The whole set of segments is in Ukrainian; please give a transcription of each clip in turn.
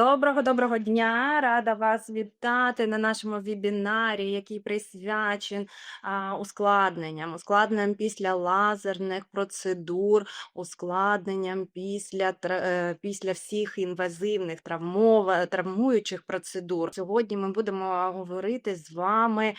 Доброго доброго дня! Рада вас вітати на нашому вебінарі, який присвячен а, ускладненням, ускладненням після лазерних процедур, ускладненням після, е, після всіх інвазивних травмов, травмуючих процедур. Сьогодні ми будемо говорити з вами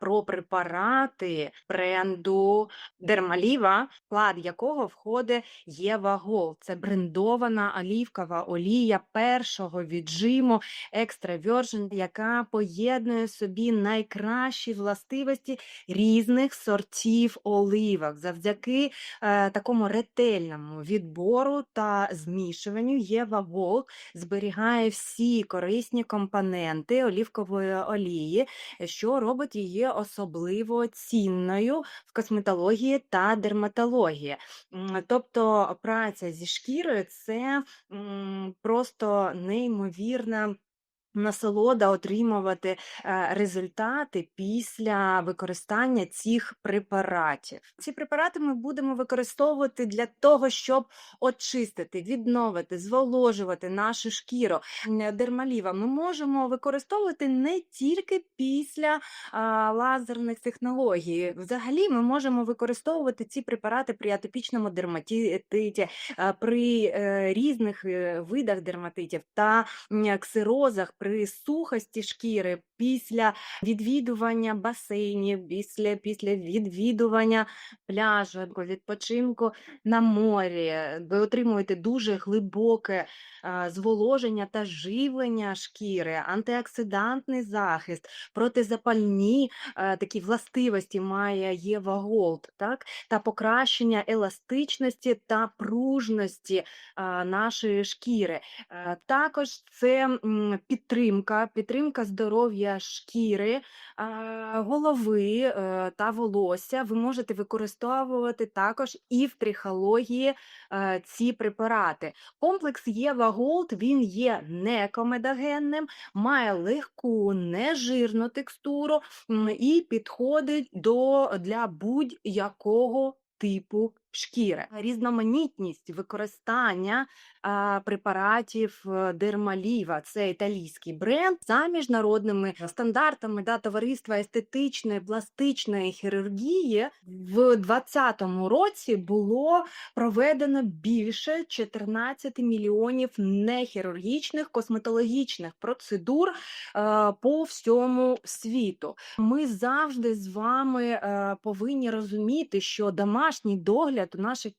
про препарати бренду Дермаліва, в склад якого входить Єва Гол. Це брендована олівкова олія першого віджиму Extra яка поєднує собі найкращі властивості різних сортів оливок. Завдяки е, такому ретельному відбору та змішуванню Єва Гол зберігає всі корисні компоненти олівкової олії, що робить її особливо цінною в косметології та дерматології. Тобто праця зі шкірою це м, просто неймовірна. Насолода отримувати е, результати після використання цих препаратів. Ці препарати ми будемо використовувати для того, щоб очистити, відновити, зволожувати нашу шкіру. Дермаліва ми можемо використовувати не тільки після лазерних технологій. Взагалі, ми можемо використовувати ці препарати при атопічному дерматиті, при е, різних е, видах дерматитів та м, ксерозах, при сухості шкіри, після відвідування басейнів, після, після відвідування пляжу, відпочинку на морі. Ви отримуєте дуже глибоке зволоження та живлення шкіри, антиоксидантний захист, протизапальні такі властивості має Єва Голд, так? та покращення еластичності та пружності нашої шкіри. Е, Також це підтримка, підтримка здоров'я шкіри, голови е, та волосся. Ви можете використовувати також і в трихології е, ці препарати. Комплекс Єва Голд він є некомедогенним, має легку, нежирну текстуру і підходить до, для будь-якого типу шкіри. Різноманітність використання а, препаратів е, Дермаліва, це італійський бренд, за міжнародними стандартами да, товариства естетичної пластичної хірургії в 2020 році було проведено більше 14 мільйонів нехірургічних косметологічних процедур е, по всьому світу. Ми завжди з вами е, повинні розуміти, що домашній догляд у наших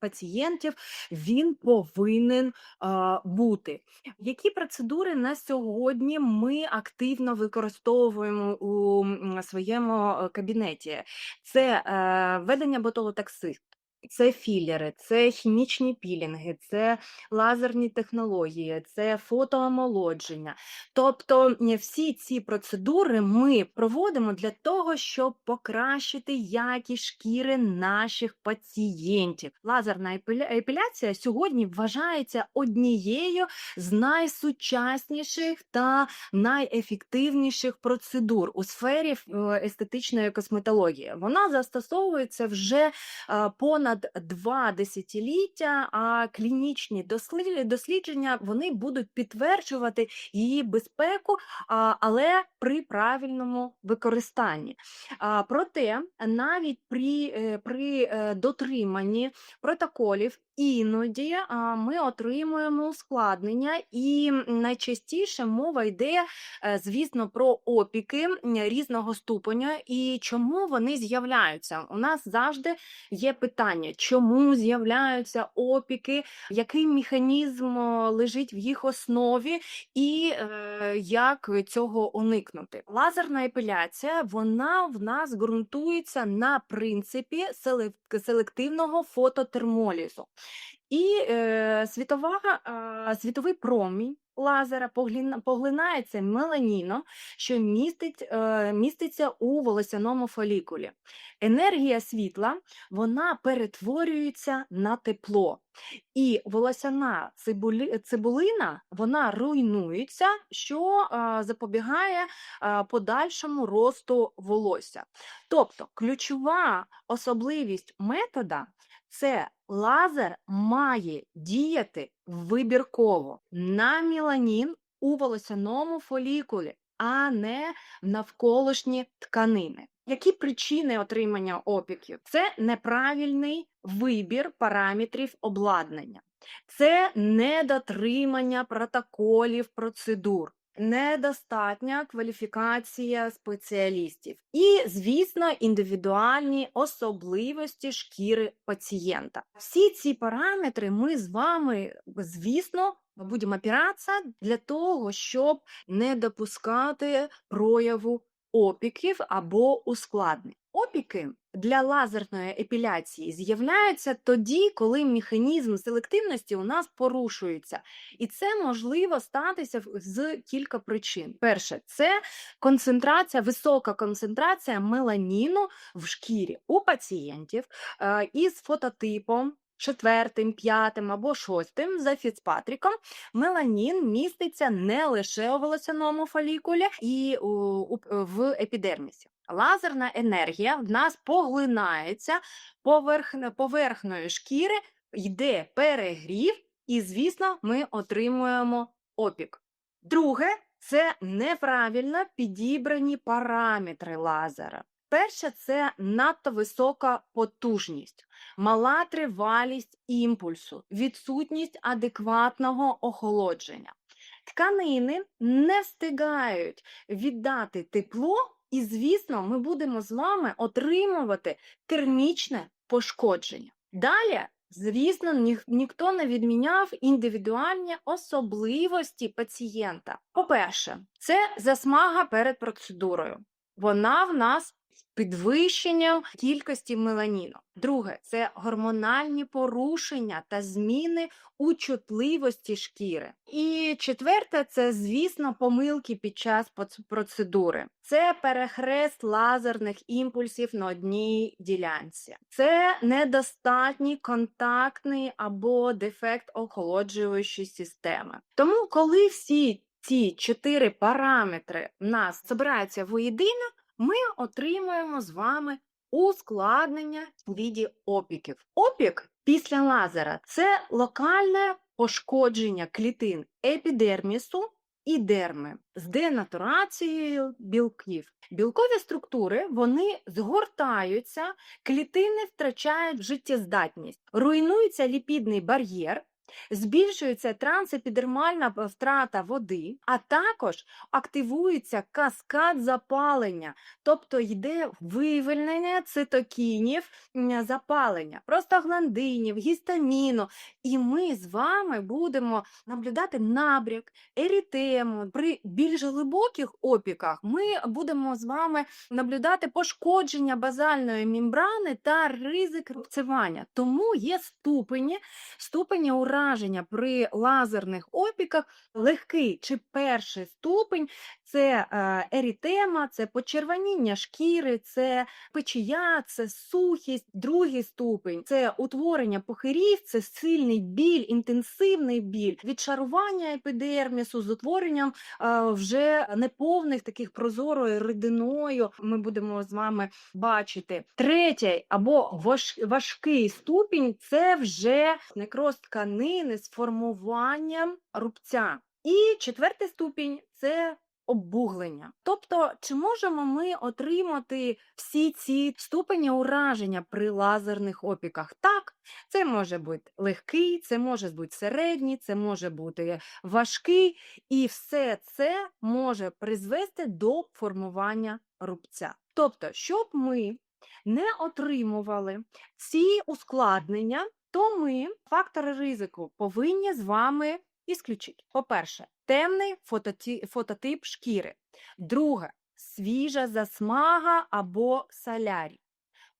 пацієнтів він повинен бути. Які процедури на сьогодні ми активно використовуємо у своєму е, кабінеті? Це е, введення ботулотоксину, це філери, це хімічні пілінги, це лазерні технології, це фотоомолодження. Тобто всі ці процедури ми проводимо для того, щоб покращити якість шкіри наших пацієнтів. Лазерна епіляція сьогодні вважається однією з найсучасніших та найефективніших процедур у сфері е, естетичної косметології. Вона застосовується вже е, понад два десятиліття, а клінічні дослідження вони будуть підтверджувати її безпеку, але при правильному використанні. Проте навіть при, е, при е, дотриманні протоколів іноді ми отримуємо ускладнення, і найчастіше мова йде, е, звісно, про опіки різного ступеня і чому вони з'являються. У нас завжди є питання, чому з'являються опіки, який механізм лежить в їх основі, і е, як цього уникнути. Лазерна епіляція вона в нас ґрунтується на принципі селек- селективного фототермолізу. І е, світова, е, світовий промінь лазера поглинається меланіно, що містить, е, міститься у волосяному фолікулі. Енергія світла вона перетворюється на тепло. І волосяна цибулі, цибулина вона руйнується, що е, запобігає е, подальшому росту волосся. Тобто ключова особливість метода це лазер має діяти вибірково на меланін у волосяному фолікулі, а не в навколишні тканини. Які причини отримання опіків? Це неправильний вибір параметрів обладнання, це недотримання протоколів процедур. Недостатня кваліфікація спеціалістів і, звісно, індивідуальні особливості шкіри пацієнта. Всі ці параметри ми з вами, звісно, будемо опиратися для того, щоб не допускати прояву опіків або ускладнень. Опіки для лазерної епіляції з'являються тоді, коли механізм селективності у нас порушується, і це можливо статися з кілька причин. Перше, це концентрація, висока концентрація меланіну в шкірі у пацієнтів е, із фототипом. Четвертим, п'ятим або шостим за Фіцпатріком меланін міститься не лише у волосяному фолікулі і у, у- в епідермісі. Лазерна енергія в нас поглинається поверхне, поверхнею шкіри, йде перегрів, і, звісно, ми отримуємо опік. Друге, це неправильно підібрані параметри лазера. Перше, це надто висока потужність, мала тривалість імпульсу, відсутність адекватного охолодження. Тканини не встигають віддати тепло, і, звісно, ми будемо з вами отримувати термічне пошкодження. Далі, звісно, ніх- ніхто не відміняв індивідуальні особливості пацієнта. По-перше, це засмага перед процедурою. Вона в нас підвищенням кількості меланіну. Друге це гормональні порушення та зміни у чутливості шкіри. І четверте, це, звісно, помилки під час процедури. Це перехрест лазерних імпульсів на одній ділянці. Це недостатній контактний або дефект охолоджуючої системи. Тому, коли всі ці чотири параметри в нас збираються воєдино, ми отримуємо з вами ускладнення у віді опіків. Опік після лазера це локальне пошкодження клітин епідермісу і дерми з денатурацією білків. Білкові структури вони згортаються, клітини втрачають життєздатність, руйнується ліпідний бар'єр. Збільшується трансепідермальна втрата води, а також активується каскад запалення, тобто йде вивільнення цитокінів запалення, простагландинів, гістаміну. І ми з вами будемо наблюдати набряк, ерітему. При більш глибоких опіках ми будемо з вами наблюдати пошкодження базальної мембрани та ризик рубцювання. Тому є ступені, ступені ураження при лазерних опіках. Легкий чи перший ступень це е, ерітема, це почервоніння шкіри, це печія, це сухість. Другий ступень це утворення похирів, це сильний біль, інтенсивний біль, відшарування епідермісу з утворенням е, вже неповних таких прозорою рідиною. Ми будемо з вами бачити. Третій або важкий ступінь це вже некроз тканини з формуванням рубця. І четвертий ступінь це обуглення. Тобто, чи можемо ми отримати всі ці ступені ураження при лазерних опіках? Так, це може бути легкий, це може бути середній, це може бути важкий, і все це може призвести до формування рубця. Тобто, щоб ми не отримували ці ускладнення, то ми фактори ризику повинні з вами ісключити. По-перше, темний фототі- фототип шкіри. Друге свіжа засмага або солярій.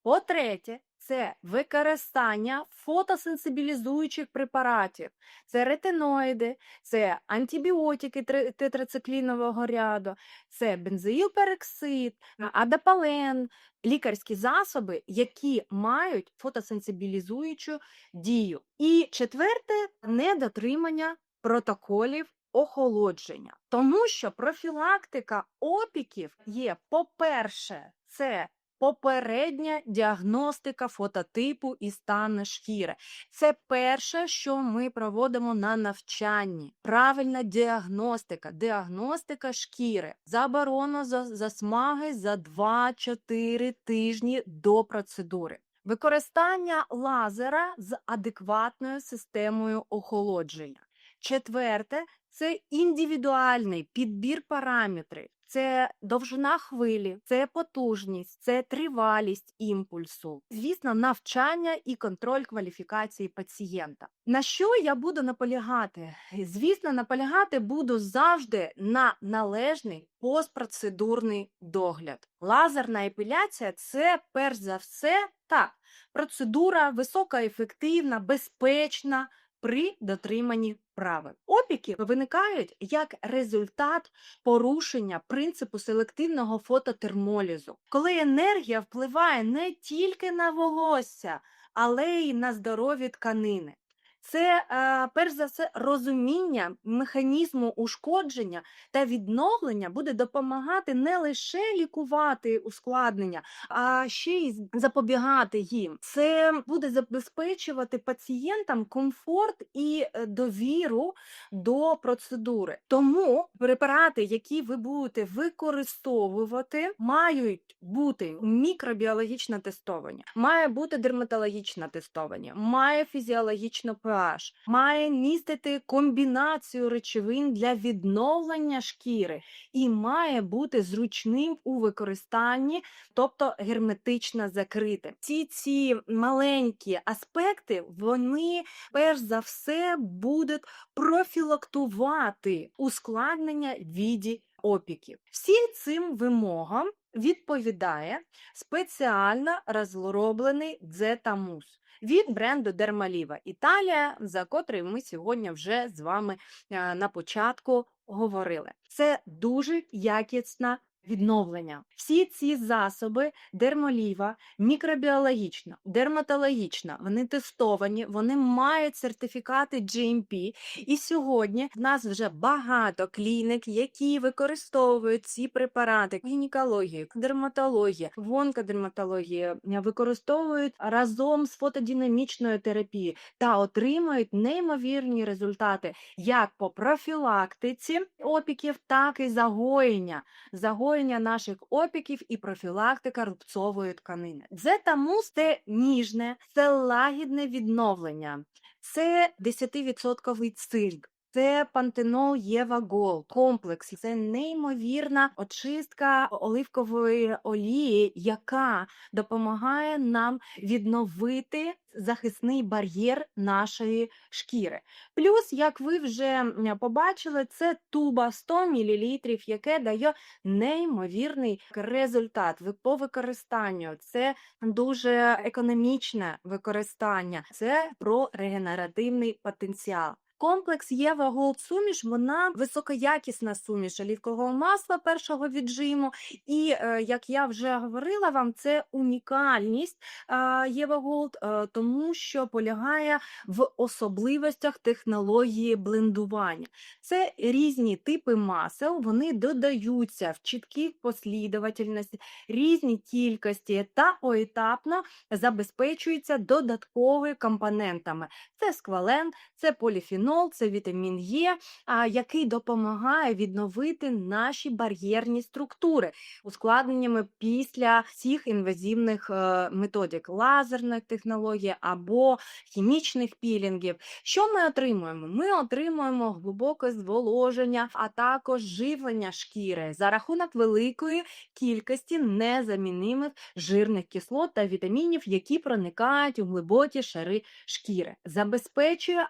По-третє, це використання фотосенсибілізуючих препаратів. Це ретиноїди, це антибіотики тетрациклінового ряду, це бензоїлпероксид, адапален, лікарські засоби, які мають фотосенсибілізуючу дію. І четверте недотримання протоколів охолодження, тому що профілактика опіків є, по-перше, це попередня діагностика фототипу і стану шкіри. Це перше, що ми проводимо на навчанні. Правильна діагностика, діагностика шкіри. Заборона за засмаги за 2-4 тижні до процедури. Використання лазера з адекватною системою охолодження. Четверте це індивідуальний підбір параметрів. Це довжина хвилі, це потужність, це тривалість імпульсу. Звісно, навчання і контроль кваліфікації пацієнта. На що я буду наполягати? Звісно, наполягати буду завжди на належний постпроцедурний догляд. Лазерна епіляція це перш за все так, процедура високоефективна, безпечна при дотриманні правил. Опіки виникають як результат порушення принципу селективного фототермолізу, коли енергія впливає не тільки на волосся, але й на здорові тканини. Це е, перш за все розуміння механізму ушкодження та відновлення буде допомагати не лише лікувати ускладнення, а ще й запобігати їм. Це буде забезпечувати пацієнтам комфорт і е, довіру до процедури. Тому препарати, які ви будете використовувати, мають бути мікробіологічно тестовані, має бути дерматологічно тестовані, має фізіологічно pH, має містити комбінацію речовин для відновлення шкіри і має бути зручним у використанні, тобто герметично закрите. Ці ці маленькі аспекти, вони перш за все будуть профілактувати ускладнення віді опіків. Всім цим вимогам відповідає спеціально розроблений дзетамус від бренду Дермаліва Італія, за котрий ми сьогодні вже з вами е, на початку говорили. Це дуже якісна відновлення. Всі ці засоби дермоліва мікробіологічно, дерматологічно, вони тестовані, вони мають сертифікати GMP. І сьогодні в нас вже багато клінік, які використовують ці препарати гінекології, дерматології, в е, використовують разом з фотодинамічною терапією та отримують неймовірні результати як по профілактиці опіків, так і загоєння, загоєння наших опіків і профілактика рубцової тканини. Дзетамус – це ніжне, це лагідне відновлення, це 10% цинк. Це пантенол Єва Гол комплекс. Це неймовірна очистка оливкової олії, яка допомагає нам відновити захисний бар'єр нашої шкіри. Плюс, як ви вже побачили, це туба 100 мл, яке дає неймовірний результат по використанню. Це дуже економічне використання, це про регенеративний потенціал. Комплекс Єва Голд суміш, вона високоякісна суміш олівкового масла першого віджиму. І е, як я вже говорила вам, це унікальність Єва Голд, е, тому що полягає в особливостях технології блендування. Це різні типи масел, вони додаються в чіткій послідовательності, різні кількості та поетапно забезпечуються додатковими компонентами. Це сквален, це поліфенол, це вітамін Е, який допомагає відновити наші бар'єрні структури ускладненнями після всіх інвазивних е, методик лазерних технологій або хімічних пілінгів. Що ми отримуємо? Ми отримуємо глибоке зволоження, а також живлення шкіри за рахунок великої кількості незамінимих жирних кислот та вітамінів, які проникають у глибокі шари шкіри. Забезпечує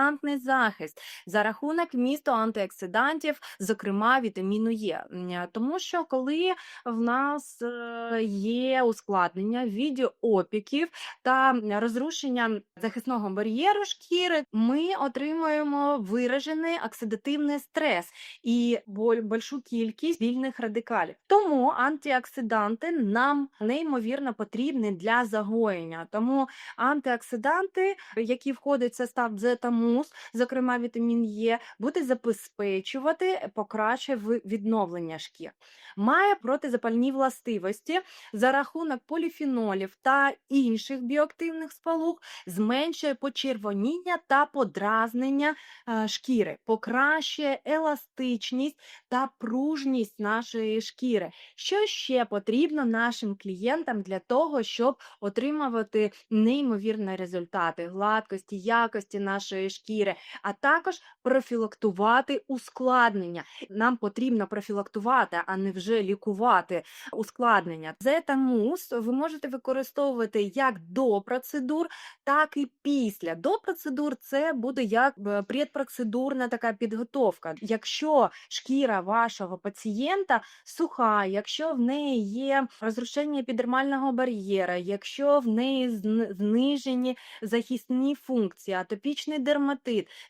антиоксидантний захист за рахунок вмісту антиоксидантів, зокрема вітаміну Е. Тому що коли в нас е, є ускладнення в віді опіків та розрушення захисного бар'єру шкіри, ми отримуємо виражений оксидативний стрес і більшу кількість вільних радикалів. Тому антиоксиданти нам неймовірно потрібні для загоєння. Тому антиоксиданти, які входять в состав дзетамусу, зетамус, зокрема вітамін Е, буде забезпечувати покраще відновлення шкір. Має протизапальні властивості за рахунок поліфенолів та інших біоактивних сполук, зменшує почервоніння та подразнення е, шкіри, покращує еластичність та пружність нашої шкіри. Що ще потрібно нашим клієнтам для того, щоб отримувати неймовірні результати гладкості, якості нашої шкіри, а також профілактувати ускладнення. Нам потрібно профілактувати, а не вже лікувати ускладнення. Зетамус ви можете використовувати як до процедур, так і після. До процедур це буде як е, предпроцедурна така підготовка. Якщо шкіра вашого пацієнта суха, якщо в неї є розрушення епідермального бар'єра, якщо в неї знижені захисні функції, атопічний дерматит,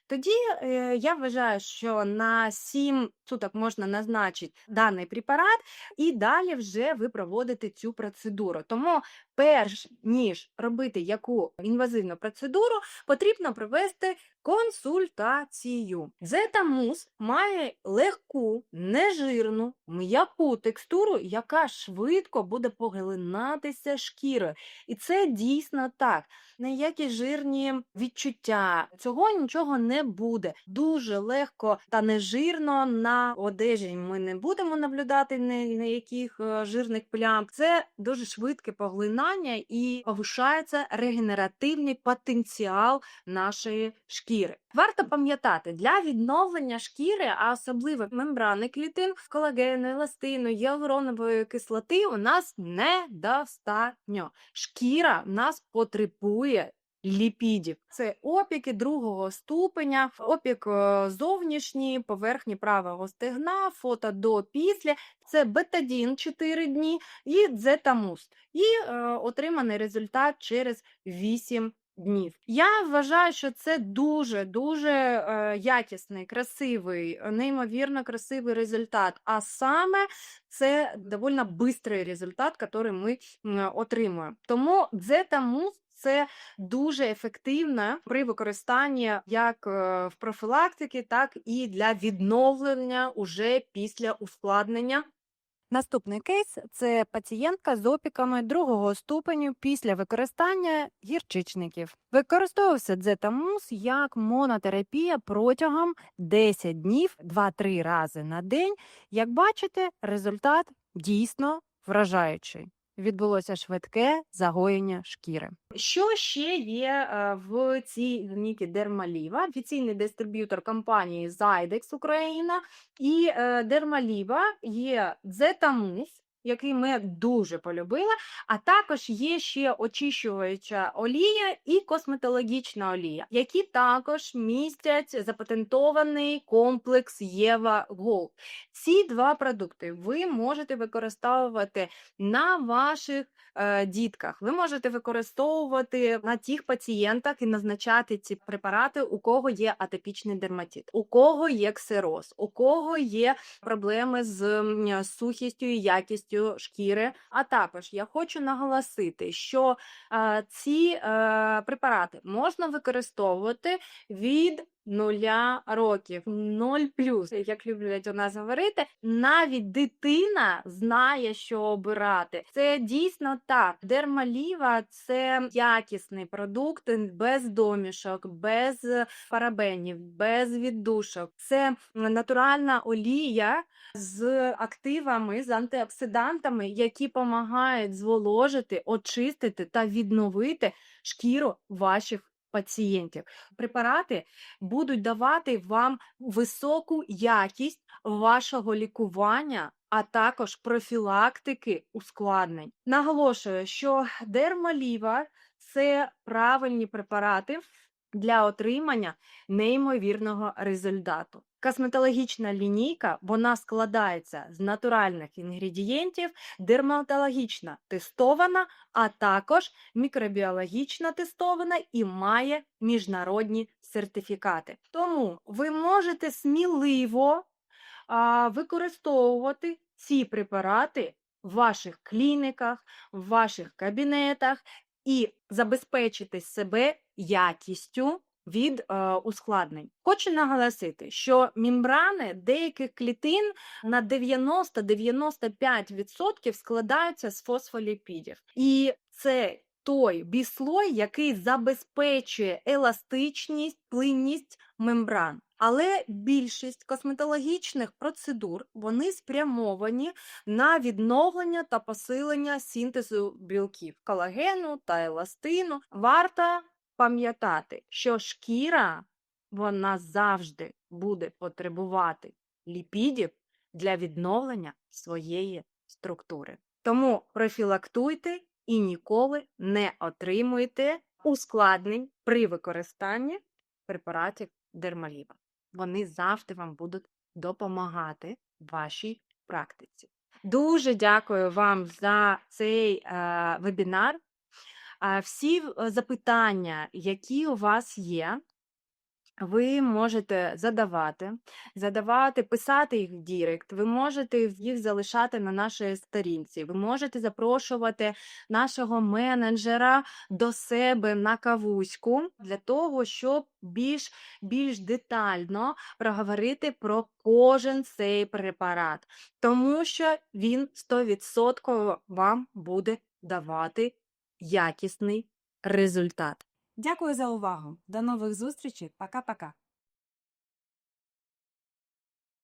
тоді е, я вважаю, що на 7 суток можна назначити даний препарат, і далі вже ви проводите цю процедуру. Тому перш ніж робити яку інвазивну процедуру, потрібно провести консультацію. Зетамус має легку, нежирну, м'яку текстуру, яка швидко буде поглинатися шкірою. І це дійсно так. Ніякі жирні відчуття, цього нічого не буде. Дуже легко та нежирно на одежі ми не будемо наблюдати ні- ніяких е, жирних плям. Це дуже швидке поглинання і повишається регенеративний потенціал нашої шкіри. Варто пам'ятати, для відновлення шкіри, а особливо мембрани клітин, колагену, еластину, гіалуронової кислоти у нас недостатньо. Шкіра в нас потребує ліпідів. Це опіки другого ступеня, опік е, зовнішній, поверхні правого стегна, фото до після. Це бетадін 4 дні і дзетамус. І е, отриманий результат через 8 днів. Я вважаю, що це дуже дуже е, якісний, красивий, неймовірно красивий результат. А саме це довольно бистрий результат, який ми отримуємо. Тому дзетамус це дуже ефективно при використанні як е, в профілактики, так і для відновлення уже після ускладнення. Наступний кейс це пацієнтка з опіками другого ступеню після використання гірчичників. Використовувався дзетамус як монотерапія протягом 10 днів 2-3 рази на день. Як бачите, результат дійсно вражаючий. Відбулося швидке загоєння шкіри. Що ще є е, в цій лінійці Дермаліва? Офіційний дистриб'ютор компанії Zydex Україна і Дермаліва є Зетамус, який ми дуже полюбили, а також є ще очищуюча олія і косметологічна олія, які також містять запатентований комплекс Єва Голд. Ці два продукти ви можете використовувати на ваших е, дітках. Ви можете використовувати на тих пацієнтах і назначати ці препарати, у кого є атопічний дерматит, у кого є ксероз, у кого є проблеми з сухістю і якістю шкіри. А також я хочу наголосити, що ці е, препарати можна використовувати від нуля років, 0 плюс, як люблять у нас говорити, навіть дитина знає, що обирати. Це дійсно так. Дермаліва це якісний продукт без домішок, без парабенів, без віддушок. Це натуральна олія з активами, з антиоксидантами, які допомагають зволожити, очистити та відновити шкіру ваших пацієнтів. Препарати будуть давати вам високу якість вашого лікування, а також профілактики ускладнень. Наголошую, що дермаліва це правильні препарати для отримання неймовірного результату. Косметологічна лінійка вона складається з натуральних інгредієнтів, дерматологічна тестована, а також мікробіологічно тестована і має міжнародні сертифікати. Тому ви можете сміливо а, використовувати ці препарати в ваших клініках, в ваших кабінетах і забезпечити себе якістю від е, ускладнень. Хочу наголосити, що мембрани деяких клітин на 90-95% складаються з фосфоліпідів. І це той біслой, який забезпечує еластичність, плинність мембран. Але більшість косметологічних процедур вони спрямовані на відновлення та посилення синтезу білків колагену та еластину. Варто пам'ятати, що шкіра вона завжди буде потребувати ліпідів для відновлення своєї структури. Тому профілактуйте і ніколи не отримуйте ускладнень при використанні препаратів дермаліва. Вони завжди вам будуть допомагати в вашій практиці. Дуже дякую вам за цей е, вебінар. Всі е, запитання, які у вас є, ви можете задавати, задавати, писати їх в Дірект, ви можете їх залишати на нашій сторінці, ви можете запрошувати нашого менеджера до себе на кавуську для того, щоб більш, більш детально проговорити про кожен цей препарат, тому що він 100% вам буде давати якісний результат. Дякую за увагу. До нових зустрічей. Пока-пока.